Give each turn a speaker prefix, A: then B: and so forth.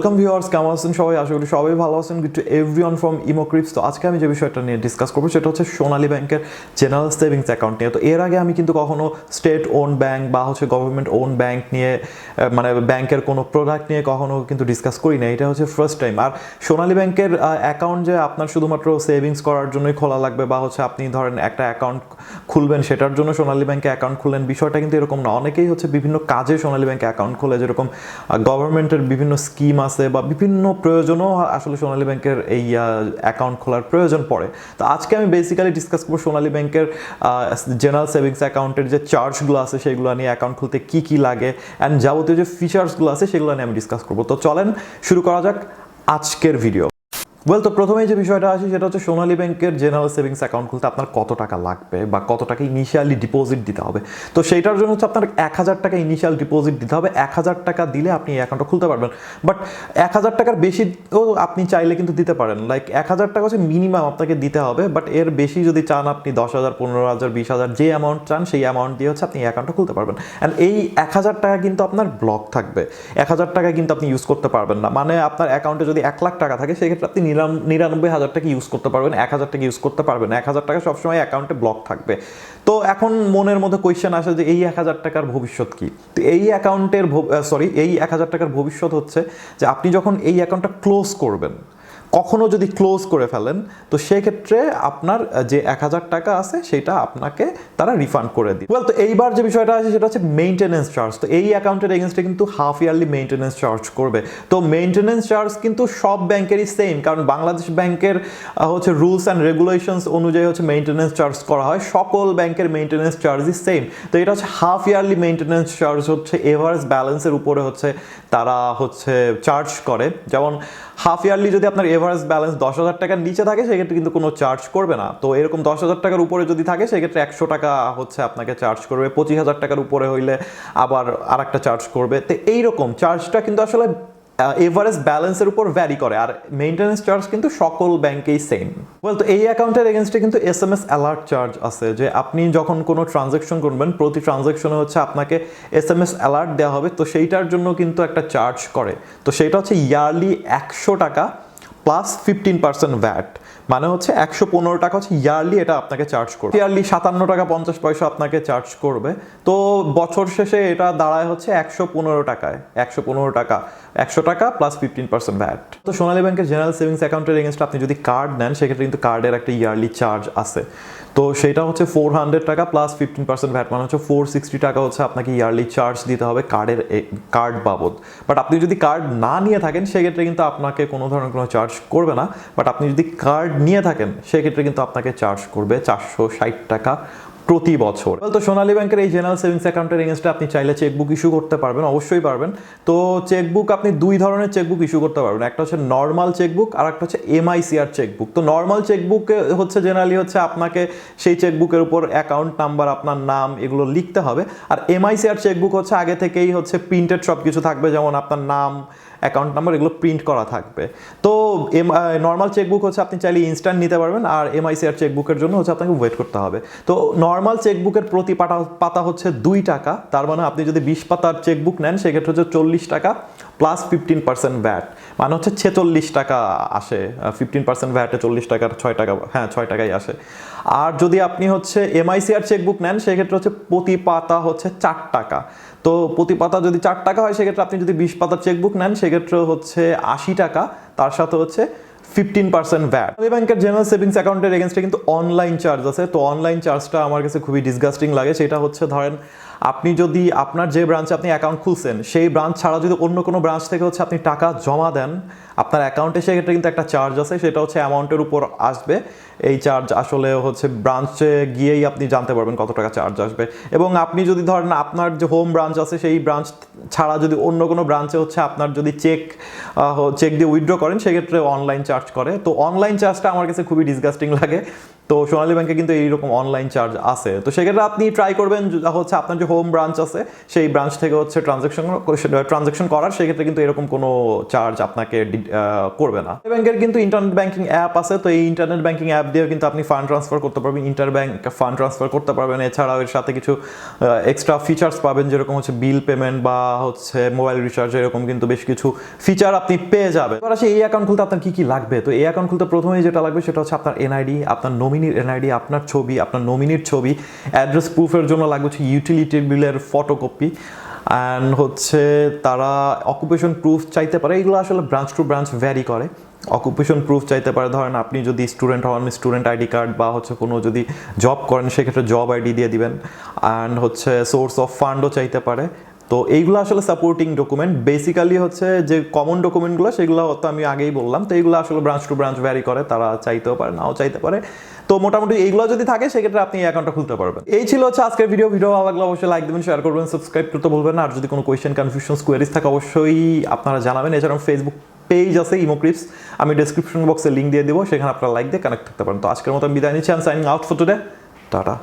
A: Welcome viewers কেমন আছেন সবাই? আশা করি সবাই ভালো আছেন। টু এভরিওয়ান ফ্রম ইমোক্রিপস তো আজকে আমি যে বিষয়টা নিয়ে ডিসকাস করব, সেটা হচ্ছে সোনালী ব্যাংকের জেনারেল সেভিংস অ্যাকাউন্ট নিয়ে। তো এর আগে আমি কিন্তু কখনো স্টেট ওন ব্যাংক বা হচ্ছে গভর্নমেন্ট ওন ব্যাংক নিয়ে মানে ব্যাংকের কোনো প্রোডাক্ট নিয়ে কখনো কিন্তু ডিসকাস করি না এটা হচ্ছে ফার্স্ট টাইম আর সোনালী ব্যাংকের অ্যাকাউন্ট যে আপনার শুধুমাত্র সেভিংস করার জন্যই খোলা লাগবে বা হচ্ছে আপনি ধরেন একটা অ্যাকাউন্ট খুলবেন, সেটার জন্য সোনালী ব্যাংকে অ্যাকাউন্ট খুললেন, বিষয়টা কিন্তু এরকম না। অনেকেই হচ্ছে বিভিন্ন কাজে সোনালী ব্যাংকে অ্যাকাউন্ট খোলে, যেরকম গভর্নমেন্টের বিভিন্ন স্কিম আছে বা বিভিন্ন প্রয়োজনও আসলে সোনালী ব্যাংকের এই অ্যাকাউন্ট খোলার প্রয়োজন পড়ে। তো আজকে আমি বেসিক্যালি ডিসকাস করব সোনালী ব্যাংকের জেনারেল সেভিংস অ্যাকাউন্টের যে চার্জগুলো আছে সেগুলো নিয়ে অ্যাকাউন্ট খুলতে কি কি লাগে অ্যান্ড যাবতীয় যে ফিচার্সগুলো আছে সেগুলো নিয়ে আমি ডিসকাস করব। তো চলেন শুরু করা যাক আজকের ভিডিও ওয়েল তো প্রথমেই যে বিষয়টা আসে, সেটা হচ্ছে সোনালী ব্যাংকের জেনারেল সেভিংস অ্যাকাউন্ট খুলতে আপনার কত টাকা লাগবে বা কত টাকা ইনিশিয়ালি ডিপোজিট দিতে হবে? তো সেইটার জন্য হচ্ছে আপনার এক হাজার টাকা ইনিশিয়াল ডিপোজিট দিতে হবে। এক হাজার টাকা দিলে আপনি এই অ্যাকাউন্টটা খুলতে পারবেন। বাট এক হাজার টাকার বেশিও আপনি চাইলে কিন্তু দিতে পারেন। লাইক এক হাজার টাকা হচ্ছে মিনিমাম আপনাকে দিতে হবে বাট এর বেশি যদি চান আপনি দশ হাজার, পনেরো হাজার, বিশ হাজার, যে অ্যামাউন্ট চান, সেই অ্যামাউন্ট দিয়ে হচ্ছে আপনি এই অ্যাকাউন্টটা খুলতে পারবেন। অ্যান্ড এই এক হাজার টাকা কিন্তু আপনার ব্লক থাকবে। এক হাজার টাকা কিন্তু আপনি ইউজ করতে পারবেন না। মানে আপনার অ্যাকাউন্টে যদি এক লাখ টাকা থাকে, সেক্ষেত্রে আপনি নিরান- নিরানব্বই হাজার টাকা ইউজ করতে পারবেন, এক হাজার টাকা ইউজ করতে পারবেন। এক হাজার টাকা সবসময় অ্যাকাউন্টে ব্লক থাকবে। তো এখন মনের মধ্যে কোয়েশ্চেন আসে যে এই এক হাজার টাকার ভবিষ্যৎ কি? তো এই অ্যাকাউন্টের সরি এই এক হাজার টাকার ভবিষ্যৎ হচ্ছে যে আপনি যখন এই অ্যাকাউন্টটা ক্লোজ করবেন কখনো যদি ক্লোজ করে ফেলেন, তো সেক্ষেত্রে আপনার যে এক হাজার টাকা আছে, সেটা আপনাকে তারা রিফান্ড করে দিবে। ওয়েল তো এইবার যে বিষয়টা আছে, সেটা হচ্ছে মেইনটেনেন্স চার্জ তো এই অ্যাকাউন্টের এগেনস্টে কিন্তু হাফ ইয়ারলি মেইনটেনেন্স চার্জ করবে। তো মেইনটেনেন্স চার্জ কিন্তু সব ব্যাংকেরই সেম কারণ বাংলাদেশ ব্যাংকের হচ্ছে রুলস অ্যান্ড রেগুলেশনস অনুযায়ী হচ্ছে মেইনটেনেন্স চার্জ করা হয়। সকল ব্যাংকের মেইনটেনেন্স চার্জই সেম তো এটা হচ্ছে হাফ ইয়ারলি মেইনটেনেন্স চার্জ হচ্ছে এভারেজ ব্যালেন্সের উপরে হচ্ছে তারা হচ্ছে চার্জ করে। যেমন হাফ ইয়ারলি যদি আপনার এভারেজ ব্যালেন্স দশ হাজার টাকার নিচে থাকে, সেক্ষেত্রে কিন্তু কোনো চার্জ করবে না। তো এরকম দশ হাজার টাকার উপরে যদি থাকে, সেক্ষেত্রে একশো টাকা হচ্ছে আপনাকে চার্জ করবে। পঁচিশ হাজার টাকার উপরে হইলে আবার আর একটা চার্জ করবে। তো এইরকম চার্জটা কিন্তু আসলে এভারেজ ব্যালেন্সের উপর ভ্যারি করে। আর মেইনটেনেন্স চার্জ কিন্তু সকল ব্যাংকেই সেম ওয়েল তো এই অ্যাকাউন্টের এগেনস্টে কিন্তু S M S alert charge আছে, যে আপনি যখন কোনো ট্রানজ্যাকশন করবেন, প্রতি ট্রানজ্যাকশনে হচ্ছে আপনাকে এস এম এস অ্যালার্ট দেওয়া হবে। তো সেইটার জন্য কিন্তু একটা চার্জ করে। তো সেটা হচ্ছে ইয়ারলি একশো টাকা। প্লাস ফিফটিন পার্সেন্ট ভ্যাট মানে হচ্ছে একশো পনেরো টাকা হচ্ছে ইয়ারলি এটা আপনাকে চার্জ করবে। ইয়ারলি সাতান্ন টাকা, পঞ্চাশ পয়সা আপনাকে চার্জ করবে। তো বছর শেষে এটা দাঁড়ায় হচ্ছে একশো পনেরো টাকায়, একশো পনেরো টাকা। একশো টাকা প্লাস ফিফটিন পার্সেন্ট ভ্যাট তো সোনালী ব্যাংকের জেনারেল সেভিংস অ্যাকাউন্টের এগেনস্টে আপনি যদি কার্ড নেন, সেক্ষেত্রে কিন্তু কার্ডের একটা ইয়ারলি চার্জ আছে। তো সেটা হচ্ছে ফোর হান্ড্রেড টাকা প্লাস ফিফটিন পার্সেন্ট ভ্যাট মানে হচ্ছে ফোর সিক্সটি টাকা হচ্ছে আপনাকে ইয়ারলি চার্জ দিতে হবে কার্ডের কার্ড বাবদ। বাট আপনি যদি কার্ড না নিয়ে থাকেন, সেক্ষেত্রে কিন্তু আপনাকে কোনো ধরনের কোনো চার্জ করবে না। বাট আপনি যদি কার্ড নিয়ে থাকেন, সেক্ষেত্রে কিন্তু আপনাকে চার্জ করবে চারশো ষাট টাকা প্রতি বছর। তো সোনালী ব্যাংকের এই জেনারেল সেভিংস অ্যাকাউন্টের এগেনস্টে আপনি চাইলে চেকবুক ইস্যু করতে পারবেন, অবশ্যই পারবেন। তো চেকবুক আপনি দুই ধরনের চেকবুক ইস্যু করতে পারবেন। একটা হচ্ছে নর্মাল চেকবুক আর একটা হচ্ছে এমআইসিআর চেকবুক তো নর্মাল চেকবুক হচ্ছে জেনারেলি হচ্ছে আপনাকে সেই চেকবুকের উপর অ্যাকাউন্ট নাম্বার আপনার নাম এগুলো লিখতে হবে। আর এমআইসিআর চেকবুক হচ্ছে আগে থেকেই হচ্ছে প্রিন্টেড সব কিছু থাকবে, যেমন আপনার নাম অ্যাকাউন্ট নাম্বার এগুলো প্রিন্ট করা থাকবে। তো এম নর্মাল চেকবুক হচ্ছে আপনি চাইলে ইনস্ট্যান্ট নিতে পারবেন আর এমআইসিআর চেকবুকের জন্য হচ্ছে আপনাকে ওয়েট করতে হবে। তো নর্মাল চেকবুকের প্রতি পাতা পাতা হচ্ছে দুই টাকা, তার মানে আপনি যদি বিশ পাতার চেকবুক নেন সেক্ষেত্রে হচ্ছে চল্লিশ টাকা প্লাস ফিফটিন পার্সেন্ট ভ্যাট মানে হচ্ছে ছেচল্লিশ টাকা আসে ফিফটিন পার্সেন্ট ভ্যাটে চল্লিশ টাকার ছয় টাকা হ্যাঁ ছয় টাকাই আসে। আর যদি আপনি হচ্ছে এমআইসিআর চেকবুক নেন, সেক্ষেত্রে হচ্ছে প্রতি পাতা হচ্ছে চার টাকা। তো প্রতি পাতা যদি চার টাকা হয়, সেক্ষেত্রে আপনি যদি বিশ পাতার চেকবুক নেন সেক্ষেত্রে হচ্ছে আশি টাকা, তার সাথে হচ্ছে ফিফটিন পার্সেন্ট ভ্যাট আমি ব্যাংকের জেনারেল সেভিংস অ্যাকাউন্টের এগেনস্টে কিন্তু অনলাইন চার্জ আছে। তো অনলাইন চার্জটা আমার কাছে খুবই ডিসগাস্টিং লাগে। সেটা হচ্ছে ধরেন আপনি যদি আপনার যে ব্রাঞ্চে আপনি অ্যাকাউন্ট খুলছেন, সেই ব্রাঞ্চ ছাড়া যদি অন্য কোনো ব্রাঞ্চ থেকে হচ্ছে আপনি টাকা জমা দেন, আপনার অ্যাকাউন্টে সেক্ষেত্রে কিন্তু একটা চার্জ আছে, সেটা হচ্ছে অ্যামাউন্টের উপর আসবে। এই চার্জ আসলে হচ্ছে ব্রাঞ্চে গিয়েই আপনি জানতে পারবেন কত টাকা চার্জ আসবে। এবং আপনি যদি ধরেন আপনার যে হোম ব্রাঞ্চ আছে, সেই ব্রাঞ্চ ছাড়া যদি অন্য কোনো ব্রাঞ্চে হচ্ছে আপনার যদি চেক চেক দিয়ে উইথড্র করেন, সেক্ষেত্রে অনলাইন চার্জ করে। তো অনলাইন চার্জটা আমার কাছে খুবই ডিসগাস্টিং লাগে। তো সোনালী ব্যাংকে কিন্তু এইরকম অনলাইন চার্জ আছে। তো সেক্ষেত্রে আপনি ট্রাই করবেন হচ্ছে আপনার যে হোম ব্রাঞ্চ আছে, সেই ব্রাঞ্চ থেকে হচ্ছে ট্রানজাকশন ট্রানজাকশন করার, সেক্ষেত্রে কিন্তু এরকম কোনো চার্জ আপনাকে করবে না। ব্যাংকের কিন্তু ইন্টারনেট ব্যাংকিং অ্যাপ আছে, তো এই ইন্টারনেট ব্যাংকিং অ্যাপ দিয়ে কিন্তু আপনি ফান্ড ট্রান্সফার করতে পারবেন। ইন্টার ব্যাংক ফান্ড ট্রান্সফার করতে পারবেন। এছাড়াও এর সাথে কিছু এক্সট্রা ফিচার্স পাবেন, যেরকম হচ্ছে বিল পেমেন্ট বা হচ্ছে মোবাইল রিচার্জ এরকম কিন্তু বেশ কিছু ফিচার আপনি পেয়ে যাবেন। এবার আসে এই অ্যাকাউন্ট খুলতে আপনার কি কি লাগবে? তো এই অ্যাকাউন্ট খুলতে প্রথমেই যেটা লাগবে সেটা হচ্ছে আপনার এনআইডি আপনার নমিনির এনআইডি আপনার ছবি, আপনার নমিনির ছবি অ্যাড্রেস প্রুফের জন্য লাগবে হচ্ছে ইউটিলিটি বিলের ফটোকপি অ্যান্ড হচ্ছে তারা অকুপেশন প্রুফ চাইতে পারে, এগুলো আসলে ব্রাঞ্চ টু ব্রাঞ্চ ভ্যারি করে। অকুপেশন প্রুফ চাইতে পারে, ধরেন আপনি যদি স্টুডেন্ট হন স্টুডেন্ট আইডি কার্ড বা হচ্ছে কোনো যদি জব করেন, সেক্ষেত্রে জব আইডি দিয়ে দিবেন অ্যান্ড হচ্ছে সোর্স অফ ফান্ডও চাইতে পারে। তো এইগুলো আসলে সাপোর্টিং ডকুমেন্ট বেসিক্যালি হচ্ছে যে কমন ডকুমেন্টগুলো সেগুলো তো আমি আগেই বললাম। তো এইগুলো আসলে ব্রাঞ্চ টু ব্রাঞ্চ ভ্যারি করে, তারা চাইতেও পারে, নাও চাইতে পারে। তো মোটামুটি এইগুলো যদি থাকে, সেক্ষেত্রে আপনি এই অ্যাকাউন্টটা খুলতে পারবেন। এই ছিল হচ্ছে আজকের ভিডিও ভিডিও ভালো লাগলে অবশ্যই লাইক দেবেন শেয়ার করবেন সাবস্ক্রাইব করতে বলবেন আর যদি কোনো কোয়েশ্চেন কনফিউশন কোয়ারিজ থাকে, অবশ্যই আপনারা জানাবেন। এছাড়াও ফেসবুক পেজ আছে ইমোক্রিপস আমি ডেসক্রিপশন বক্সে লিঙ্ক দিয়ে দেবো, সেখানে আপনারা লাইক দিয়ে কানেক্ট থাকতে পারেন। তো আজকের মতো আমি বিদায় নিচ্ছি I signing out for today tata.